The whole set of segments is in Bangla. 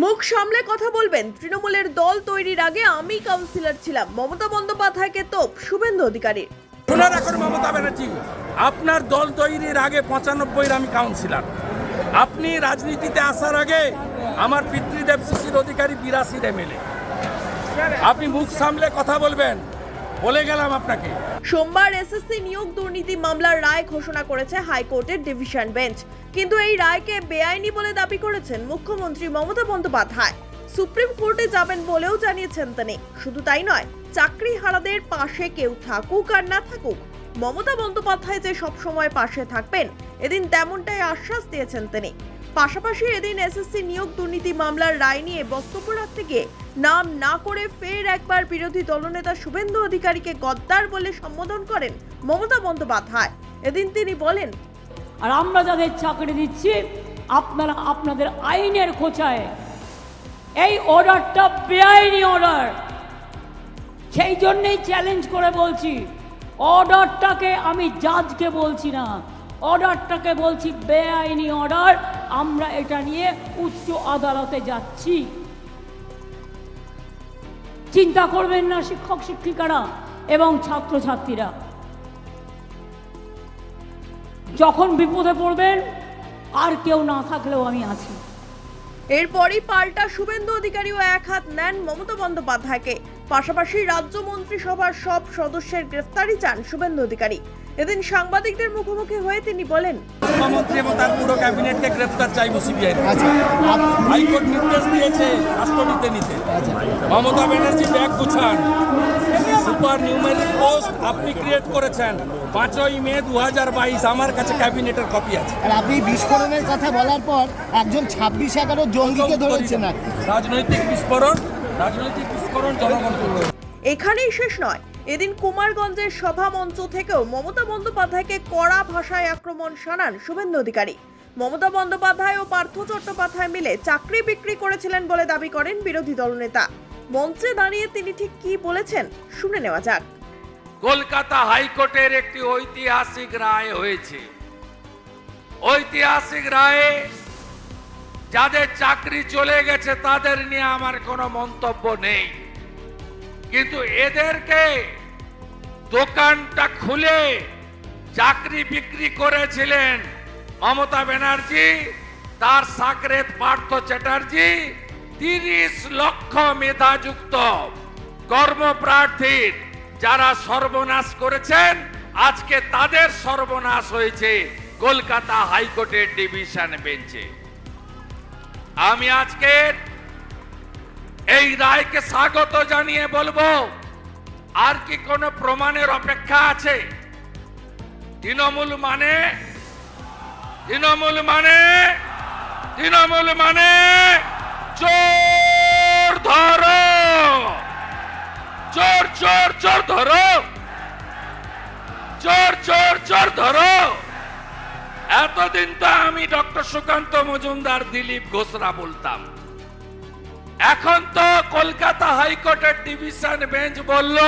মুখ সামলে কথা বলবেন। তৃণমূলের দল তৈরির আগে আমি কাউন্সিলর ছিলাম। মমতা বন্দ্যোপাধ্যায়কে তোপ, শুভেন্দু অধিকারী। মমতা ব্যানার্জি, আপনার দল তৈরির আগে পঁচানব্বইয়ের আমি কাউন্সিলর আপনি রাজনীতিতে আসার আগে আমার পিতৃদেব শিশির অধিকারী বিরাশির এমএলএ। আপনি মুখ সামলে কথা বলবেন। বলে গেলাম আপনাকে। সোমবার এসএসসি নিয়োগ দুর্নীতি মামলার রায় ঘোষণা করেছে হাইকোর্টের ডিভিশন বেঞ্চ। কিন্তু এই রায়কে বেআইনি বলে দাবি করেছেন মুখ্যমন্ত্রী মমতা বন্দ্যোপাধ্যায়। সুপ্রিম কোর্টে যাবেন বলেও জানিয়েছেন তিনি। শুধু তাই নয়, চাকরি হারাদের পাশে কেউ থাকুক আর না থাকুক, মমতা বন্দ্যোপাধ্যায় যে সবসময় পাশে থাকবেন, এদিন তেমনটাই আশ্বাস দিয়েছেন তিনি। পাশাপাশি এদিন এসএসসি নিয়োগ দুর্নীতি মামলার রায় নিয়ে বক্তব্য রাখতে গিয়ে নাম না করে ফের একবার বিরোধী দলনেতা শুভেন্দু অধিকারীকে গদ্দার বলে সম্বোধন করেন মমতা বন্দ্যোপাধ্যায়। এদিন তিনি বলেন, আর আমরা যাদের চাকরি দিচ্ছি, আপনারা আপনাদের আইনের খোঁচায় এই অর্ডারটা বেআইনি অর্ডার। সেই জন্যেই চ্যালেঞ্জ করে বলছি, অর্ডারটাকে আমি জাজকে বলছি না। অর্ডারটাকে বলছি, বেআইনি অর্ডার, আমরা এটা নিয়ে উচ্চ আদালতে যাচ্ছি। চিন্তা করবেন না, শিক্ষক, শিক্ষিকারা এবং ছাত্রছাত্রীরা। যখন বিপদে পড়বেন, আর কেউ না থাকলেও আমি আছি। এরপরই পাল্টা শুভেন্দু অধিকারীও এক হাত নেন মমতা বন্দ্যোপাধ্যায়কে। পাশাপাশি রাজ্য মন্ত্রিসভার সব সদস্যের গ্রেফতারি চান শুভেন্দু অধিকারী। এদিন সাংবাদিকদের মুখোমুখি হয়ে তিনি বলেন মুখ্যমন্ত্রী এবং তার পুরো ক্যাবিনেটকে গ্রেফতার চাইব সিবিআই আচ্ছা হাইকোর্ট নির্দেশ দিয়েছে কাস্টডিতে নিতে। মমতা ব্যানার্জি ব্যাগ গুছান। সুপার নিউমেরিক পোস্ট আপনি ক্রিয়েট করেছেন। পাঁচই মে দু হাজার বাইশ আমার কাছে ক্যাবিনেটের কপি আছে। আর আপনি বিস্ফোরণের কথা বলার পর একজন ছাব্বিশ এগারো জঙ্গিকে ধরেছেন রাজনৈতিক বিস্ফোরণ রাজনৈতিক বিস্ফোরণ জনগণ এখানেই শেষ নয়। এদিন কুমারগঞ্জের সভা মঞ্চ থেকেও মমতা বন্দ্যোপাধ্যায়কে কড়া ভাষায় আক্রমণ শানান শুভেন্দু অধিকারী। মমতা বন্দ্যোপাধ্যায় ও পার্থ চট্টোপাধ্যায় মিলে চাকরি বিক্রি করেছিলেন বলে দাবি করেন বিরোধী দলনেতা। মঞ্চে দাঁড়িয়ে তিনি ঠিক কি বলেছেন শুনে নেওয়া যাক। কলকাতা হাইকোর্টের একটি ঐতিহাসিক রায় হয়েছে। ঐতিহাসিক রায়ে যাদের চাকরি চলে গেছে তাদের নিয়ে আমার কোনো মন্তব্য নেই। কিন্তু এদেরকে দোকানটা খুলে চাকরি বিক্রি করেছিলেন মমতা ব্যানার্জি, তার সাকরেত পার্থ চ্যাটার্জি, তিরিশ লক্ষ মেধাযুক্ত কর্মপ্রার্থীর যারা সর্বনাশ করেছেন, আজকে তাদের সর্বনাশ হয়েছে কলকাতা হাইকোর্টের ডিভিশন বেঞ্চে। আমি আজকের এই রায়কে স্বাগত জানিয়ে বলব, আর কি কোনো প্রমাণের অপেক্ষা আছে? তৃণমূল মানে? তৃণমূল মানে? তৃণমূল মানে? চোর ধরো! চোর চোর চোর ধরো! চোর চোর চোর ধরো! এতদিন তো আমি ডক্টর সুকান্ত মজুমদার দিলীপ ঘোষরা বলতাম। এখন তো কলকাতা হাইকোর্টের ডিভিশন বেঞ্চ বলল,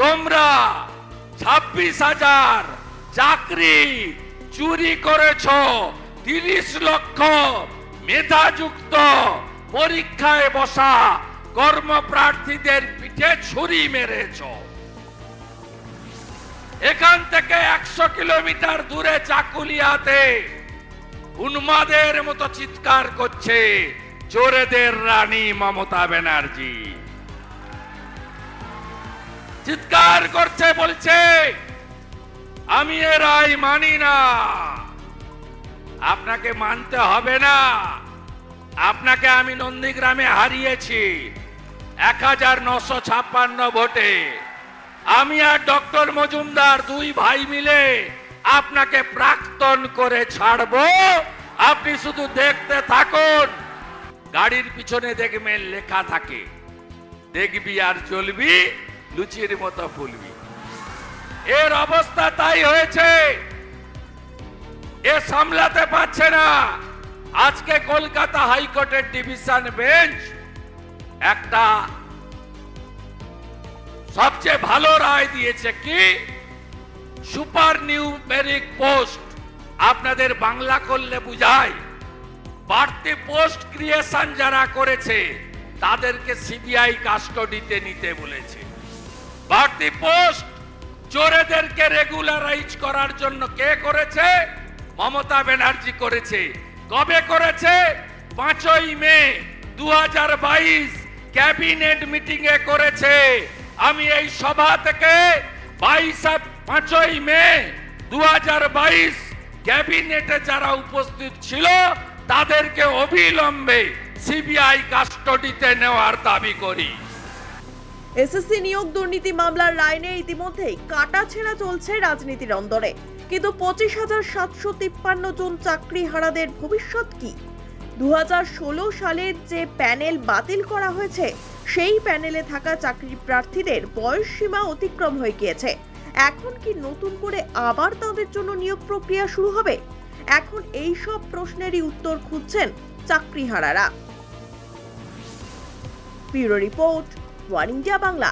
তোমরা ছাব্বিশ হাজার চাকরি চুরি করেছ, তিরিশ লক্ষ মেধাযুক্ত পরীক্ষায় বসা কর্মপ্রার্থীদের পিঠে ছুরি মেরেছ। এখান থেকে একশো কিলোমিটার দূরে চাকুলিয়াতে উন্মাদের মতো চিৎকার করছে চোরেদের রানী মমতা ব্যানার্জি। চিৎকার করছে, বলছে, আমি এ রায় মানি না। আপনাকে মানতে হবে না। আপনাকে আমি নন্দীগ্রামে হারিয়েছি। এক হাজার নশো ছাপ্পান্ন ভোটে। আমি আর ডক্টর মজুমদার দুই ভাই মিলে আপনাকে প্রাক্তন করে ছাড়বো। আপনি শুধু দেখতে থাকুন। গাড়ির পিছনে দেখবেন লেখা থাকে। দেখবি আর চলবি, লুচির মতো ফুলবি। এর অবস্থা তাই হয়েছে। এ সামলাতে পারছে না। আজকে কলকাতা হাইকোর্টের ডিভিশন বেঞ্চ একটা সবচেয়ে ভালো রায় দিয়েছে কি? Super numeric post. আপনাদের বাংলা করলে বুঝায়। বাড়তি পোস্ট ক্রিয়েশন যারা করেছে, তাদেরকে সিবিআই কাস্টডিতে নিতে বলেছে। বাড়তি পোস্ট চোরেদেরকে রেগুলারাইজ করার জন্য কে করেছে? মমতা ব্যানার্জি করেছে। কবে করেছে? পাঁচই মে দু হাজার বাইশ ক্যাবিনেট মিটিং এ করেছে। আমি এই সভা থেকে বাইশ পাঁচই মে দু হাজার বাইশ ক্যাবিনেটে যারা উপস্থিত ছিল তাদেরকে অবিলম্বে সিবিআই কাস্টডিতে নেওয়ার দাবি করি। এসএসসি নিয়োগ দুর্নীতি মামলার রায় নিয়ে ইতিমধ্যেই কাটাছেঁড়া চলছে রাজনীতির অন্দরে। কিন্তু পঁচিশ হাজার সাতশো তিপ্পান্ন জন চাকরিহারাদের ভবিষ্যৎ কি? দু সালের যে প্যানেল বাতিল করা হয়েছে, সেই প্যানেলে থাকা চাকরি প্রার্থীদের বয়স সীমা অতিক্রম হয়ে গিয়েছে। এখন কি নতুন করে আবার তাদের জন্য নিয়োগ প্রক্রিয়া শুরু হবে? এখন এই সব প্রশ্নেরই উত্তর খুঁজছেন চাকরিহারারা। Bureau report one India Bangla.